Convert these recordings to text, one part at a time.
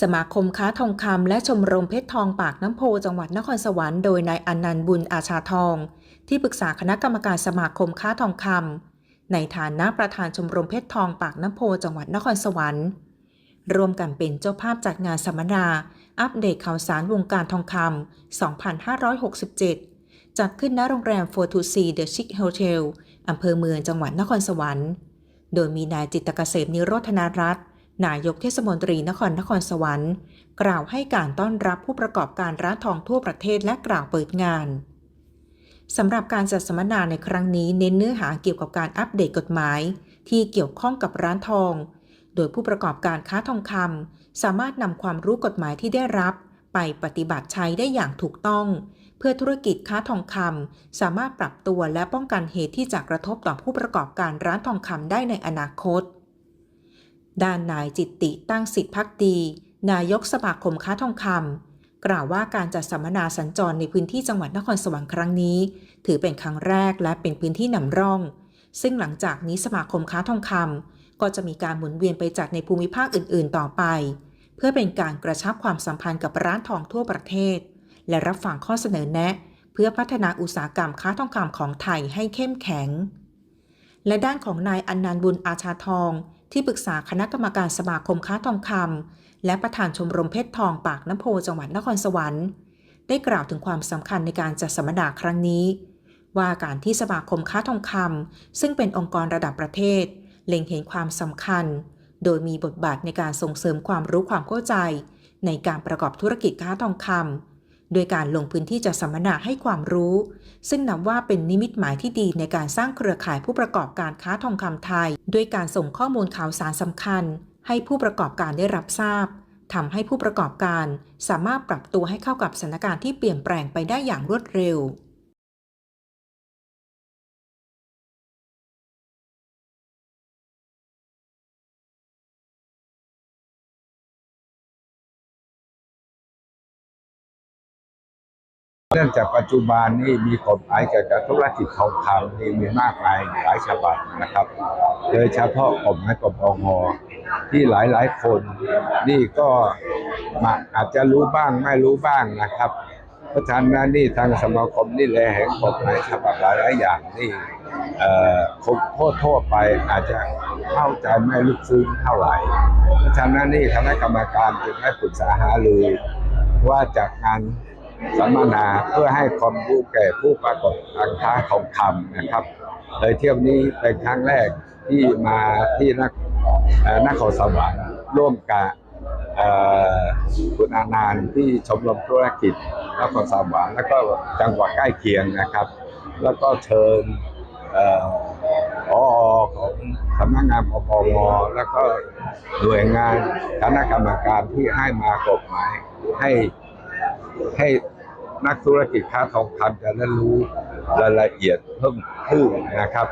สมาคมค้าทองคำและชมรมเพชรทองปากน้ำโพจังหวัดนครสวรรค์โดยนายอนันต์บุญอาชาทอง ที่ปรึกษาคณะกรรมการสมาคมค้าทองคำในฐานะประธานชมรมเพชรทองปากน้ำโพจังหวัดนครสวรรค์ร่วมกันเป็นเจ้าภาพจัดงานสัมมนา อัปเดตข่าวสารวงการทองคำ 2567 จัดขึ้นณโรงแรม4 to See The Chic Hotel อำเภอเมืองจังหวัดนครสวรรค์ โดยมีนายจิตรเกษมนิโรธนารัตน์ นายกเทศมนตรีนครนครสวรรค์ กล่าวให้การต้อนรับผู้ประกอบการร้านทองทั่วประเทศและกล่าวเปิดงานสำหรับการจัดสัมมนาในครั้งนี้เน้นเนื้อหาเกี่ยวกับการอัปเดตกฎหมาย ที่เกี่ยวข้องกับร้านทอง โดยผู้ประกอบการค้าทองคำสามารถนำความรู้กฎหมายที่ได้รับ ไปปฏิบัติใช้ได้อย่างถูกต้อง เพื่อธุรกิจค้าทองคำสามารถปรับตัวและป้องกันเหตุที่จะกระทบต่อผู้ประกอบการร้านทองคำได้ในอนาคต ด้านนายจิตติตั้งสิทธิพักดี นายกสมาคมค้าทองคำกล่าวว่าการจัดสัมมนาสัญจรในพื้นที่จังหวัดนครสวรรค์ครั้งนี้ ถือเป็นครั้งแรกและเป็นพื้นที่นำร่อง ซึ่งหลังจากนี้สมาคมค้าทองคำก็จะมีการหมุนเวียนไปจัดในภูมิภาคอื่น ๆ ต่อไป เพื่อเป็นการกระชับความสัมพันธ์กับร้านทองทั่วประเทศ และรับฟังข้อเสนอแนะ เพื่อพัฒนาอุตสาหกรรมค้าทองคำของไทยให้เข้มแข็ง และด้านของนายอนันต์บุญอาชาทอง ที่ปรึกษาคณะกรรมการสมาคมค้าทองคำและประธานชมรมเพชรทองปากน้ำโพจังหวัดนครสวรรค์ ได้กล่าวถึงความสำคัญในการจัดสัมมนาครั้งนี้ ว่าการที่สมาคมค้าทองคำซึ่งเป็นองค์กรระดับประเทศ เล็งเห็นความสำคัญ โดยมีบทบาทในการส่งเสริมความรู้ความเข้าใจ ในการประกอบธุรกิจค้าทองคำ โดยการลงพื้นที่จัดสัมมนาให้ความรู้ ซึ่งนับว่าเป็นนิมิตหมายที่ดีในการสร้างเครือข่ายผู้ประกอบการค้าทองคำไทย ด้วยการส่งข้อมูลข่าวสารสำคัญ ให้ผู้ประกอบการได้รับทราบทำให้ผู้ประกอบการสามารถปรับตัวให้เข้ากับสถานการณ์ที่เปลี่ยนแปลงไปได้อย่างรวดเร็ว เนื่องจากปัจจุบันนี่มีกฎหมายเกี่ยวกับธุรกิจทองคำนี่มีมากมายหลายฉบับนะครับ โดยเฉพาะกฎหมายกปงที่หลายๆคน นี่ก็มาอาจจะรู้บ้างไม่รู้บ้างนะครับ เพราะฉะนั้นนี่ทางสมาคมนี่แลเห็นกฎหมายฉบับหลายๆอย่างนี่คนทั่วไปอาจจะเข้าใจไม่ลึกซึ้งเท่าไหร่ เพราะฉะนั้นนี่คณะกรรมการจึงได้ปรึกษาหารือว่าจากงาน สัมมนาเพื่อให้ความรู้แก่ผู้ประกอบการค้าทองคำนะครับเลยเที่ยวนี้เป็นครั้งแรกที่มาที่นคเอ่อนครสวรรค์ร่วมกับคุณอานานท์ที่ชมรมธุรกิจนครสวรรค์แล้วก็จังหวัดใกล้เคียงนะครับ แล้วก็เชิญเอ่อผอของสำนักงานปปงแล้วก็หน่วยงานคณะกรรมการที่ให้มากฎหมายให้ ให้นักธุรกิจค้าทองคำจะได้รู้รายละเอียดเพิ่มขึ้นนะครับ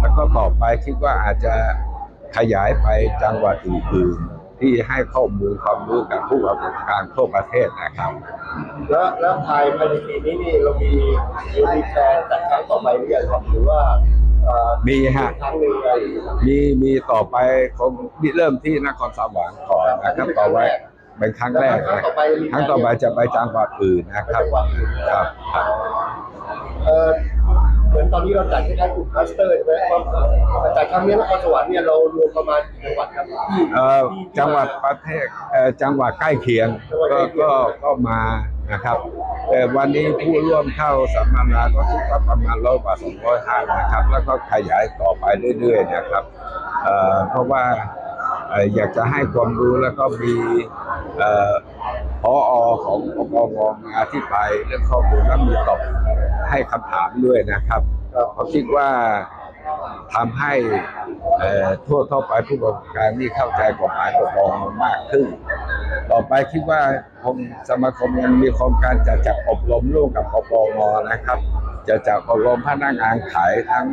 แล้วก็ต่อไปคิดว่าอาจจะขยายไปจังหวัดอื่นๆที่ให้ข้อมูลความรู้กับผู้ประกอบการทั่วประเทศนะครับ แล้วแล้วภายในปีนี้นี่เรามีเรามีแพลนจัดครั้งต่อไปหรือยังครับหรือว่าเอ่อมีฮะครั้งหนึ่งอะไรอย่างเงี้ยครับมีมีต่อไปคงเริ่มที่นครสวรรค์ก่อนนะครับต่อไป เป็นครั้งแรกนะครั้งต่อไปจะไปจังหวัดอื่นนะครับจังหวัดอื่นครับครับเออเหมือนตอนนี้เราจัดคล้ายๆกลุ่มคลัสเตอร์ใช่ไหมว่าจัดครั้งนี้นครสวรรค์เนี่ยเรารวมประมาณกี่จังหวัดครับที่เอ่อที่จังหวัดประเทศเอ่อจังหวัดใกล้เคียงก็ก็ก็มานะครับแต่วันนี้ผู้ร่วมเข้าสัมมนาก็คิดว่าประมาณร้อยกว่าสองร้อยท่านนะครับ แล้วก็ขยายต่อไปเรื่อยๆนะครับเอ่อเพราะว่าเอ่ออยากจะให้ความรู้แล้วก็มี เอ่ออของปปงมาอธิบายเรื่องข้อมูลแล้วมีตอบให้คำถามด้วยนะครับเขาคิดว่าทำให้ทั่วทั่วไปผู้ประกอบการนี่เข้าใจกฎหมายปกครองมากขึ้น ต่อไปคิดว่าคงสมาคมยังมีโครงการจะจัดอบรมร่วมกับปปงนะครับ จะจัดอบรมพนักงานขายทั้ง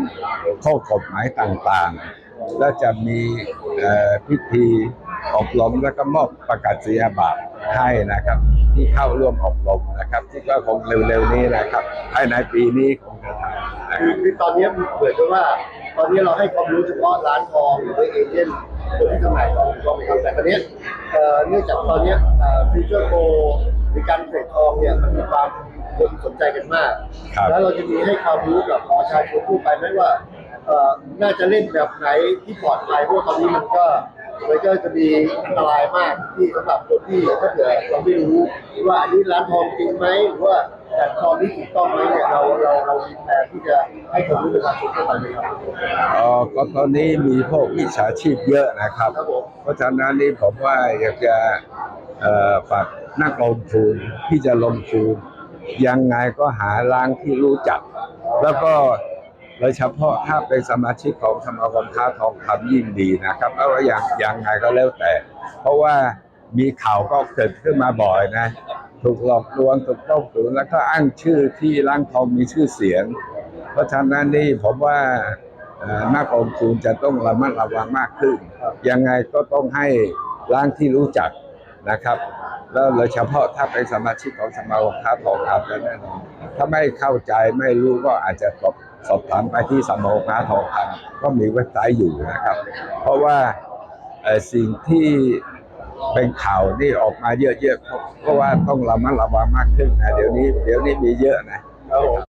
ข้อกฎหมายต่างๆ และจะมีพิธี อบรมแล้วก็มอบประกาศนียบัตรให้นะครับ ที่เข้าร่วมอบรมนะครับ ที่ก็คงเร็วๆนี้นะครับภายในปีนี้คงจะทำนะคคือรับคือตอนนี้เหมือนกับว่า ตอนนี้เราให้ความรู้เฉพาะร้านทองหรือว่าเอเจนต์คนที่จำหน่ายทองถูกต้องไหมครับแต่ตอนเนี้ยเอ่อเนื่องจากตอนเนี้ยฟิวเจอร์โกหรือการเทรดทองเนี่ยมันมีความคนสนใจกันมาก ครับ แล้วเราจะมีให้ความรู้กับประชาชนทั่วไปไหมว่าเอ่อน่าจะเล่นแบบไหนที่ปลอดภัยเพราะว่าตอนนี้มันก็ มันก็จะมีอันตรายมากที่สำหรับคนที่ถ้าเกิดเราไม่รู้ว่าอันนี้ร้านทองจริงไหมหรือว่าแต่ทองนี้ถูกต้องไหมเนี่ยเราเราเรามีแผนที่จะให้ความรู้ประชาชนทั่วไปไหมครับ เอ่อก็ตอนนี้มีพวกมิจฉาชีพเยอะนะครับ ครับผม เพราะฉะนั้นนี่ผมว่าอยากจะเอ่อฝากนักลงทุนที่จะลงทุนยังไงก็หาร้านที่รู้จัก แล้วก็ โดยเฉพาะถ้าเป็นสมาชิกของสมาคมค้าทองคำยิ่งดีนะครับเพราว่าอย่างยังไงก็แล้วแต่ เพราะว่ามีข่าวก็เกิดขึ้นมาบ่อยนะ ถูกหลอกลวงถูกต้มตุ๋นแล้วก็อ้างชื่อที่ร้านทองมีชื่อเสียง เพราะฉะนั้นนี่ผมว่านักลงทุนจะต้องระมัดระวังมากขึ้น ยังไงก็ต้องให้ร้านที่รู้จักนะครับแล้วโดยเฉพาะถ้าเป็นสมาชิกของสมาคมค้าทองคำแล้วแน่นอนถ้าไม่เข้าใจไม่รู้ก็อาจจะสอบ สอบถามไปที่สมาคมค้าทองคำก็มีเว็บไซต์อยู่นะครับ เพราะว่าสิ่งที่เป็นข่าวนี่ออกมาเยอะๆเพราะเพราะว่าต้องระมัดระวังมากขึ้นนะเดี๋ยวนี้เดี๋ยวนี้มีเยอะนะครับ